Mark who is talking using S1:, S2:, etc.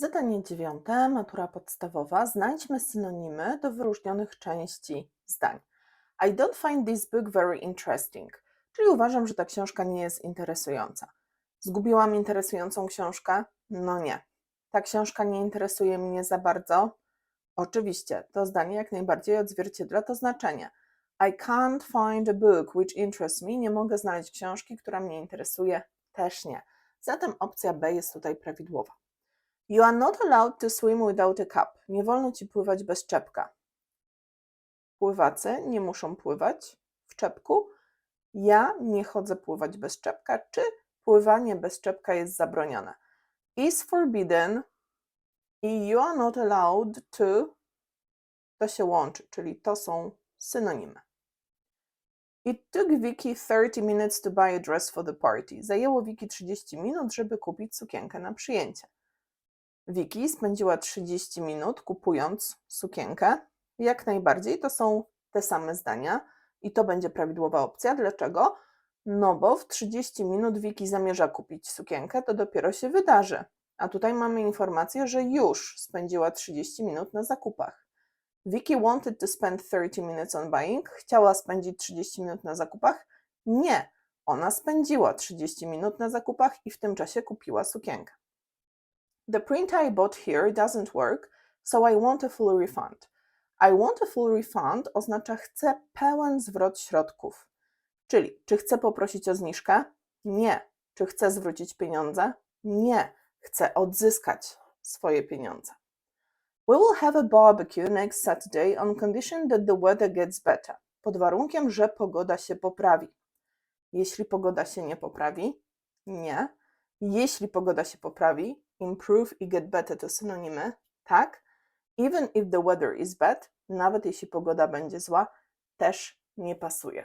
S1: Zadanie dziewiąte, matura podstawowa. Znajdźmy synonimy do wyróżnionych części zdań. I don't find this book very interesting. Czyli uważam, że ta książka nie jest interesująca. Zgubiłam interesującą książkę? No nie. Ta książka nie interesuje mnie za bardzo? Oczywiście, to zdanie jak najbardziej odzwierciedla to znaczenie. I can't find a book which interests me. Nie mogę znaleźć książki, która mnie interesuje. Też nie. Zatem opcja B jest tutaj prawidłowa. You are not allowed to swim without a cup. Nie wolno ci pływać bez czepka. Pływacy nie muszą pływać w czepku. Ja nie chodzę pływać bez czepka. Czy pływanie bez czepka jest zabronione? Is forbidden i you are not allowed to to się łączy, czyli to są synonimy. It took Vicky 30 minutes to buy a dress for the party. Zajęło Vicky 30 minut, żeby kupić sukienkę na przyjęcie. Vicky spędziła 30 minut kupując sukienkę. Jak najbardziej to są te same zdania i to będzie prawidłowa opcja. Dlaczego? No bo w 30 minut Vicky zamierza kupić sukienkę, to dopiero się wydarzy. A tutaj mamy informację, że już spędziła 30 minut na zakupach. Vicky wanted to spend 30 minutes on buying. Chciała spędzić 30 minut na zakupach? Nie. Ona spędziła 30 minut na zakupach i w tym czasie kupiła sukienkę. The printer I bought here doesn't work, so I want a full refund. I want a full refund oznacza chcę pełen zwrot środków. Czyli, czy chcę poprosić o zniżkę? Nie. Czy chcę zwrócić pieniądze? Nie. Chcę odzyskać swoje pieniądze. We will have a barbecue next Saturday on condition that the weather gets better. Pod warunkiem, że pogoda się poprawi. Jeśli pogoda się nie poprawi, nie. Jeśli pogoda się poprawi, improve i get better to synonimy, tak. Even if the weather is bad, nawet jeśli pogoda będzie zła, też nie pasuje.